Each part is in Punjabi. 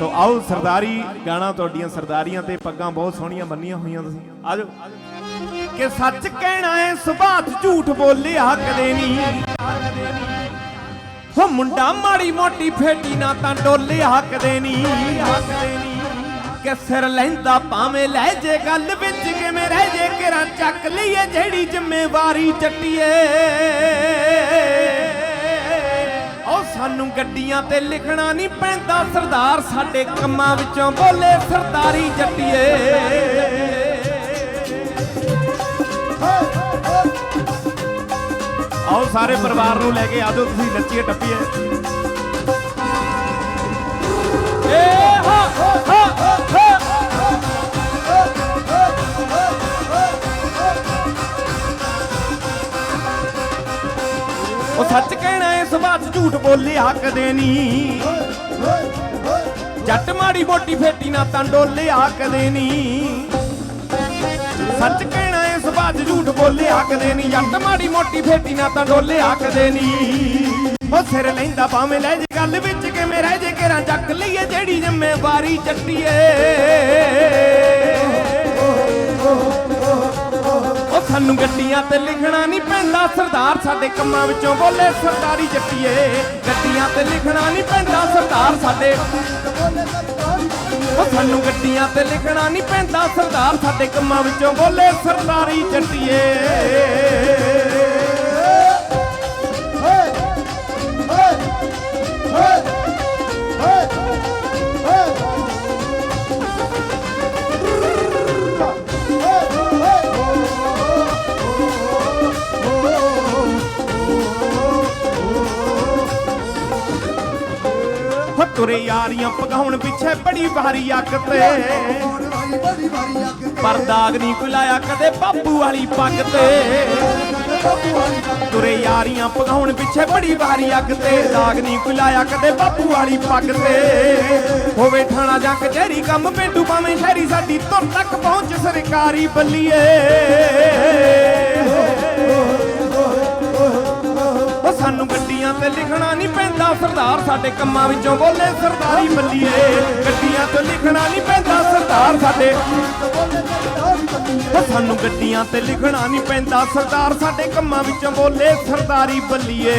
ਸੋ ਆਓ ਸਰਦਾਰੀ ਗਾਣਾ ਤੁਹਾਡੀਆਂ ਸਰਦਾਰੀਆਂ ਤੇ ਪੱਗਾਂ ਬਹੁਤ ਸੋਹਣੀਆਂ ਬੰਨੀਆਂ ਹੋਈਆਂ ਤੁਸੀਂ। ਆਜੋ। ਕਿ ਸੱਚ ਕਹਿਣਾ ਏ ਸੁਭਾਤ ਝੂਠ ਬੋਲਿਆ ਕਦੇ ਨਹੀਂ। ਹੋ ਮੁੰਡਾ ਮਾੜੀ ਮੋਟੀ ਫੇਟੀ ਨਾ ਤਾਂ ਡੋਲਿਆ ਕਦੇ ਨਹੀਂ। ਕਿ ਸਿਰ ਲੈਂਦਾ ਭਾਵੇਂ ਲੈ ਜੇ ਗੱਲ ਵਿੱਚ, ਕਿਵੇਂ ਰਹਿ ਜੇ ਕਿਰਾਂ ਚੱਕ ਲਈਏ ਜਿਹੜੀ ਜ਼ਿੰਮੇਵਾਰੀ ਚੱਟੀਏ ਸਾਨੂੰ ਗੱਡੀਆਂ ਤੇ ਲਿਖਣਾ ਨਹੀਂ ਪੈਂਦਾ। ਸਰਦਾਰ ਸਾਡੇ ਕੰਮਾਂ ਵਿੱਚੋਂ ਬੋਲੇ, ਸਰਦਾਰੀ ਜੱਟੀਏ। ਆਓ ਸਾਰੇ ਪਰਿਵਾਰ ਨੂੰ ਲੈ ਕੇ ਆਜੋ ਤੁਸੀਂ ਨੱਚੀਏ, ਟੱਪੀਏ। ਏ ਹਾ ਹਾ ਹਾ ਹਾ ਉਹ ਸੱਚ ਕਹਿਣਾ 'ਚ ਝੂਠ ਬੋਲਿਆ ਕਦੇ ਨਹੀਂ ਜੱਟ ਮਾੜੀ ਮੋਟੀ ਫੇਟੀ ਨਾ ਤਾਂ ਡੋਲਿਆ ਕਦੇ ਨਹੀਂ ਸੱਚ ਕਹਿਣਾ ਏ ਸੁਭਾਅ ਝੂਠ ਬੋਲਿਆ ਕਦੇ ਨਹੀਂ ਜੱਟ ਮਾੜੀ ਮੋਟੀ ਫੇਟੀ ਨਾ ਤਾਂ ਡੋਲਿਆ ਕਦੇ ਨਹੀਂ ਉਹ ਸਿਰ ਲੈਂਦਾ ਭਾਵੇਂ ਲੈ ਜੇ ਗੱਲ ਵਿੱਚ ਕਿਵੇਂ ਰਹਿ ਜੇ ਘਰਾਂ ਚੱਕ ਲਈਏ, ਜਿਹੜੀ ਜ਼ਿੰਮੇਵਾਰੀ ਚੱਟੀਏ। ਸਾਨੂੰ ਗੱਡੀਆਂ ਤੇ ਲਿਖਣਾ ਨਹੀਂ ਪੈਂਦਾ। ਸਰਦਾਰ ਸਾਡੇ ਕੰਮਾਂ ਵਿੱਚੋਂ ਬੋਲੇ, ਸਰਦਾਰੀ ਜੱਟੀਏ। ਗੱਡੀਆਂ ਤੇ ਲਿਖਣਾ ਨਹੀਂ ਪੈਂਦਾ, ਸਰਦਾਰ ਸਾਡੇ। ਉਹ ਸਾਨੂੰ ਗੱਡੀਆਂ ਤੇ ਲਿਖਣਾ ਨਹੀਂ ਪੈਂਦਾ, ਸਰਦਾਰ ਸਾਡੇ ਕੰਮਾਂ ਵਿੱਚੋਂ ਬੋਲੇ, ਸਰਦਾਰੀ ਜੱਟੀਏ। ਹੋ ਤੁਰੇ ਯਾਰੀਆਂ ਪਗਾਉਣ ਪਿੱਛੇ ਬੜੀ ਭਾਰੀ ਅੱਗ ਤੇ। ਪਰ ਦਾਗ ਨਹੀਂ ਕੋਈ ਲਾਇਆ ਕਦੇ ਬਾਪੂ ਵਾਲੀ ਪੱਗ ਤੇ। ਤੁਰੇ ਯਾਰੀਆਂ ਪਗਾਉਣ ਪਿੱਛੇ ਬੜੀ ਭਾਰੀ ਅੱਗ ਤੇ। ਦਾਗ ਨਹੀਂ ਕੋਈ ਲਾਇਆ ਕਦੇ ਬਾਪੂ ਵਾਲੀ ਪੱਗ ਤੇ। ਹੋਵੇ ਥਾਣਾ ਜਾਂ ਕਚਹਿਰੀ ਕੰਮ ਪਿੰਡੂ ਭਾਵੇਂ ਸ਼ਹਿਰੀ, ਸਾਡੀ ਤੁਰ ਤੱਕ ਪਹੁੰਚ ਸਰਕਾਰੀ ਬੱਲੀਏ। ਸਾਨੂੰ ਗੱਡੀਆਂ ਤੇ ਲਿਖਣਾ ਸਾਡੇ ਕੰਮਾਂ ਵਿੱਚੋਂ ਬੋਲੇ ਸਰਦਾਰੀ ਬੱਲੀਏ ਗੱਡੀਆਂ ਤੇ ਲਿਖਣਾ ਨਹੀਂ ਪੈਂਦਾ ਸਰਦਾਰ ਸਾਡੇ ਸਾਨੂੰ ਗੱਡੀਆਂ ਤੇ ਲਿਖਣਾ ਨਹੀਂ ਪੈਂਦਾ ਸਰਦਾਰ ਸਾਡੇ ਕੰਮਾਂ ਵਿੱਚੋਂ ਬੋਲੇ ਸਰਦਾਰੀ ਬੱਲੀਏ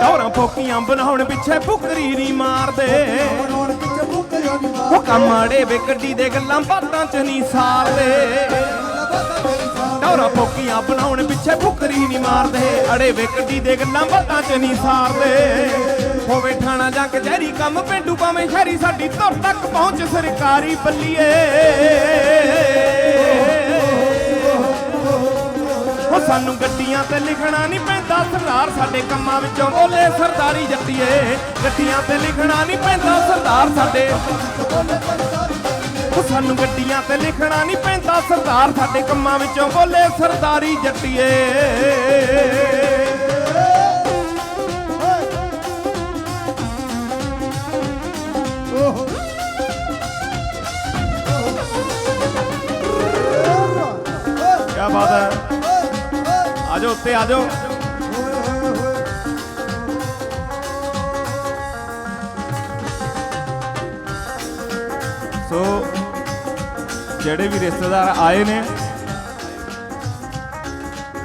ਦੌਰਾਂ ਫੋਕੀਆਂ ਬਣਾਉਣ ਪਿੱਛੇ ਫੁਕਰੀ ਨਹੀਂ ਮਾਰਦੇ। ਉਹ ਕਮਾੜੇ ਵੇ ਗੱਡੀ ਦੇ ਗੱਲਾਂ ਬਾਤਾਂ ਚ ਨਹੀਂ ਸਾਰਦੇ। ਦੌਰਾ ਫੋਕੀਆਂ ਬਣਾਉਣ ਪਿੱਛੇ ਫੁਕਰੀ ਨਹੀਂ ਮਾਰਦੇ। ਅੜੇ ਵੇ ਗੱਡੀ ਦੇ ਗੱਲਾਂ ਬਾਤਾਂ ਚ ਨਹੀਂ ਸਾਰਦੇ। ਹੋਵੇ ਠਾਣਾ ਜਾਂ ਕਚਹਿਰੀ, ਕੰਮ ਪਿੰਡੂ ਭਾਵੇਂ ਸ਼ਹਿਰੀ, ਸਾਡੀ ਤੁਰ ਤੱਕ ਪਹੁੰਚ ਸਰਕਾਰੀ ਬੱਲੀਏ। ਸਾਨੂੰ ਗੱਡੀਆਂ ਤੇ ਲਿਖਣਾ ਨਹੀਂ ਪੈਂਦਾ। ਸਰਦਾਰ ਸਾਡੇ ਕੰਮਾਂ ਵਿੱਚੋਂ ਬੋਲੇ ਸਰਦਾਰੀ ਜੱਟੀਏ। ਗੱਡੀਆਂ ਤੇ ਲਿਖਣਾ ਨਹੀਂ ਪੈਂਦਾ ਸਰਦਾਰ ਸਾਡੇ। ਸਾਨੂੰ ਗੱਡੀਆਂ ਤੇ ਲਿਖਣਾ ਨਹੀਂ ਪੈਂਦਾ ਸਰਦਾਰ ਸਾਡੇ ਕੰਮਾਂ ਵਿੱਚੋਂ ਬੋਲੇ ਸਰਦਾਰੀ ਜੱਟੀਏ। ਕੀ ਬਾਤ ਹੈ। ਆਜੋ, ਉੱਤੇ ਆਜੋ। ਸੋ, ਜਿਹੜੇ ਵੀ ਰਿਸ਼ਤੇਦਾਰ ਆਏ ਨੇ,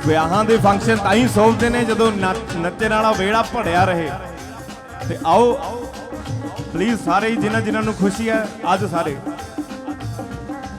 ਵਿਆਹਾਂ ਦੇ ਫੰਕਸ਼ਨ ਤਾਂ ਹੀ ਸੋਚਦੇ ਨੇ ਜਦੋਂ ਨੱਚ- ਨੱਚਣ ਵਾਲਾ ਵੇੜਾ ਭੜਿਆ ਰਹੇ। ਤੇ ਆਓ ਪਲੀਜ਼ ਸਾਰੇ ਹੀ ਜਿਨ੍ਹਾਂ ਜਿਨ੍ਹਾਂ ਨੂੰ ਖੁਸ਼ੀ ਹੈ, ਅੱਜ ਸਾਰੇ।